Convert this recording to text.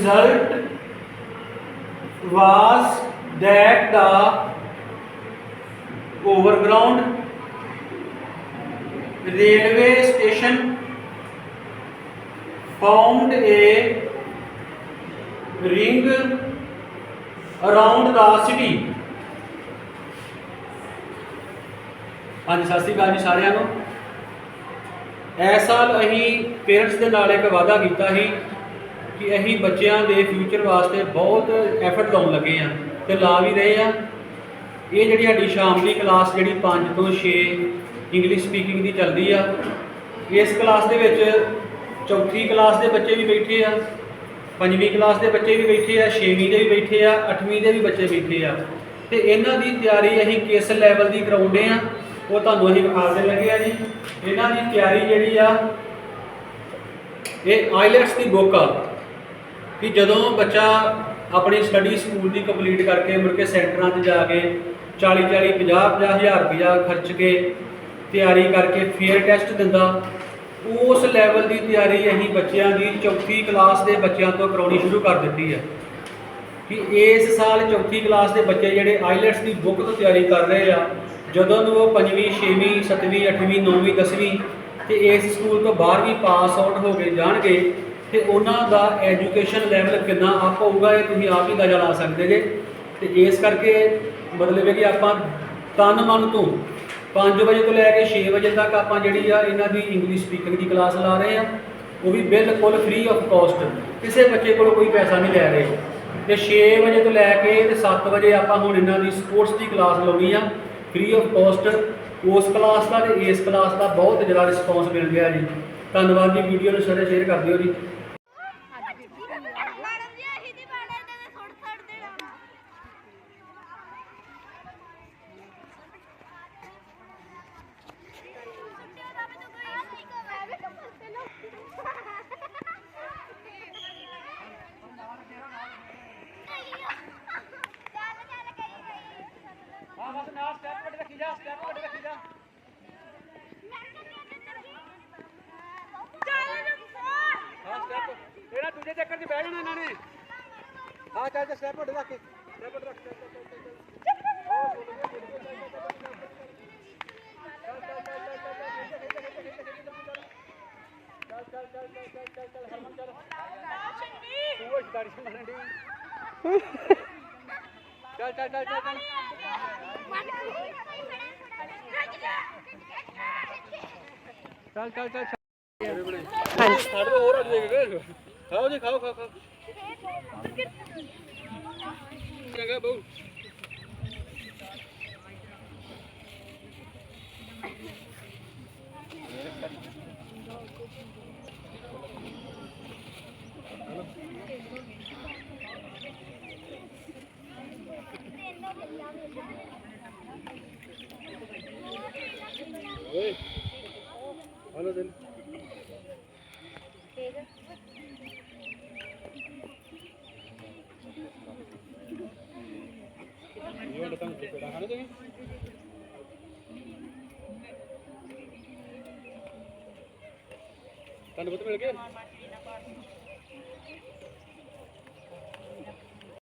result was that the overground railway station formed a ring around the city ਹਾਂਜੀ ਸਤਿ ਸ਼੍ਰੀ ਅਕਾਲ ਜੀ ਸਾਰਿਆਂ ਨੂੰ ਇਸ ਸਾਲ ਅਸੀਂ ਪੇਰੈਂਟਸ ਦੇ ਨਾਲ ਇੱਕ ਵਾਅਦਾ ਕੀਤਾ ਸੀ ਕਿ ਅਸੀਂ ਬੱਚਿਆਂ ਦੇ ਫਿਊਚਰ ਵਾਸਤੇ ਬਹੁਤ ਐਫਰਟ ਲਾਉਣ ਲੱਗੇ ਆ ਤੇ ਲਾ ਵੀ ਰਹੇ ਆ ਇਹ ਜਿਹੜੀ ਸਾਡੀ ਸ਼ਾਮ ਦੀ ਕਲਾਸ ਜਿਹੜੀ 5 ਤੋਂ 6 ਇੰਗਲਿਸ਼ ਸਪੀਕਿੰਗ ਦੀ ਚੱਲਦੀ ਆ, ਇਸ ਕਲਾਸ ਦੇ ਵਿੱਚ ਚੌਥੀ ਕਲਾਸ ਦੇ ਬੱਚੇ ਵੀ ਬੈਠੇ ਆ, ਪੰਜਵੀਂ ਕਲਾਸ ਦੇ ਬੱਚੇ ਵੀ ਬੈਠੇ ਆ, ਛੇਵੀਂ ਦੇ ਵੀ ਬੈਠੇ ਆ, ਅੱਠਵੀਂ ਦੇ ਵੀ ਬੱਚੇ ਬੈਠੇ ਆ। ਤੇ ਇਹਨਾਂ ਦੀ ਤਿਆਰੀ ਅਸੀਂ ਕਿਸ ਲੈਵਲ ਦੀ ਕਰਾਉਂਦੇ ਆ ਉਹ ਤੁਹਾਨੂੰ ਅਸੀਂ ਵਿਖਾਉਣ ਲੱਗੇ ਆ ਜੀ। ਇਹਨਾਂ ਦੀ ਤਿਆਰੀ ਜਿਹੜੀ ਆ, ਇਹ ਆਈਲੈਟਸ ਦੀ ਬੁੱਕ ਆ। ਕਿ ਜਦੋਂ ਬੱਚਾ ਆਪਣੀ ਸਟੱਡੀ ਸਕੂਲ ਦੀ ਕੰਪਲੀਟ ਕਰਕੇ ਮੁੜ ਕੇ ਸੈਂਟਰਾਂ 'ਚ ਜਾ ਕੇ 40 40 50 50 ਹਜ਼ਾਰ ਰੁਪਇਆ ਖਰਚ ਕੇ ਤਿਆਰੀ ਕਰਕੇ ਫੇਅਰ ਟੈਸਟ ਦਿੰਦਾ, ਉਸ ਲੈਵਲ ਦੀ ਤਿਆਰੀ ਅਸੀਂ ਬੱਚਿਆਂ ਦੀ ਚੌਥੀ ਕਲਾਸ ਦੇ ਬੱਚਿਆਂ ਤੋਂ ਕਰਾਉਣੀ ਸ਼ੁਰੂ ਕਰ ਦਿੱਤੀ ਹੈ। ਕਿ ਇਸ ਸਾਲ ਚੌਥੀ ਕਲਾਸ ਦੇ ਬੱਚੇ ਜਿਹੜੇ ਆਈਲੈਟਸ ਦੀ ਬੁੱਕ ਤੋਂ ਤਿਆਰੀ ਕਰ ਰਹੇ ਆ, ਜਦੋਂ ਨੂੰ ਉਹ ਪੰਜਵੀਂ, ਛੇਵੀਂ, ਸੱਤਵੀਂ, ਅੱਠਵੀਂ, ਨੌਵੀਂ, ਦਸਵੀਂ ਤੇ ਇਸ ਸਕੂਲ ਤੋਂ ਬਾਹਰ ਵੀ ਪਾਸ ਆਊਟ ਹੋ ਕੇ ਜਾਣਗੇ ਤੇ ਉਹਨਾਂ ਦਾ ਐਜੂਕੇਸ਼ਨ ਲੈਵਲ ਕਿੰਨਾ ਅਪ ਹੋਊਗਾ ਇਹ ਤੁਸੀਂ ਆਪ ਹੀ ਅੰਦਾਜ਼ਾ ਲਾ ਸਕਦੇ ਜੇ। ਤੇ ਇਸ ਕਰਕੇ ਮਤਲਬ ਹੈ ਕਿ ਆਪਾਂ ਤਨ ਮਨ ਤੋਂ 5 ਵਜੇ ਤੋਂ ਲੈ ਕੇ 6 ਵਜੇ ਤੱਕ ਆਪਾਂ ਜਿਹੜੀ ਆ ਇਹਨਾਂ ਦੀ ਇੰਗਲਿਸ਼ ਸਪੀਕਿੰਗ ਦੀ ਕਲਾਸ ਲਾ ਰਹੇ ਆ, ਉਹ ਵੀ ਬਿਲਕੁਲ ਫ੍ਰੀ ਆਫ ਕਾਸਟ ਕਿਸੇ ਬੱਚੇ ਕੋਲੋਂ ਕੋਈ ਪੈਸਾ ਨਹੀਂ ਲੈ ਰਹੇ। ਤੇ 6 ਵਜੇ ਤੋਂ ਲੈ ਕੇ ਤੇ 7 ਵਜੇ ਆਪਾਂ ਹੁਣ ਇਹਨਾਂ ਦੀ ਸਪੋਰਟਸ ਦੀ ਕਲਾਸ ਲਾਉਣੀ ਆ ਫ੍ਰੀ ਆਫ ਕਾਸਟ ਉਸ ਕਲਾਸ ਦਾ ਤੇ ਇਸ ਕਲਾਸ ਦਾ ਬਹੁਤ ਜ਼ਿਆਦਾ ਰਿਸਪੌਂਸ ਮਿਲ ਰਿਹਾ ਜੀ। ਧੰਨਵਾਦ ਜੀ ਵੀਡੀਓ ਨੂੰ ਸਾਰੇ ਸ਼ੇਅਰ ਕਰ ਦਿਓ ਜੀ ਮੈਡਮ ਜੀ ਅਸੀਂ ਨਹੀਂ ਪਾਣਾ ਇਹਨਾਂ ਨੇ ਸੁੱਟ ਸੁੱਟ ਦੇਣਾ ਸੁੱਟਿਆ ਤਾਂ ਮੈਨੂੰ ਕੋਈ ਨਹੀਂ ਕਰ ਮੈਂ ਵੀ ਤਾਂ ਫਸਤੇ ਲੋ ਚੱਲ ਚੱਲ ਕਹੀ ਗਈ ਹਾਂ ਬਸ ਨਾਲ ਸਟੈਪ ਕੱਟ ਰੱਖੀ ਜਾ ਸਟੈਪ ਕੱਟ ਰੱਖੀ ਜਾ ਹਾਂ ਸਟੈਪ ਇਹਦਾ ਦੂਜੇ ਚੱਕਰ 'ਚ ਬਹਿ ਜਾਣਾ ਇਹਨਾਂ ਨੇ ਹਾਂ ਚੱਲ ਚੱਲ ਸਟੈਪ ਕੱਟ ਰੱਖ ਸਟੈਪ ਕੱਟ ਰੱਖ ਚੱਲ ਚੱਲ ਚੱਲ ਚੱਲ ਚੱਲ ਚੱਲ ਚੱਲ ਹਰਮਨ ਚੱਲ ਤੂੰ ਇਸ ਦਾੜੀ ਸੰਭਲਣ ਦੀ ਚੱਲ ਚੱਲ ਚੱਲ ਚੱਲ ਚੱਲ ਚੱਲ ਚੱਲ ਚੱਲ ਹਾਂਜੀ ਸਾਡੇ ਹੋਰ ਆ ખાઓ જી ખાઓ ખાઓ ખાઓ જગા બહુ Hey, hello then. ਤੁਹਾਨੂੰ ਪਤਾ ਮਿਲ ਗਿਆ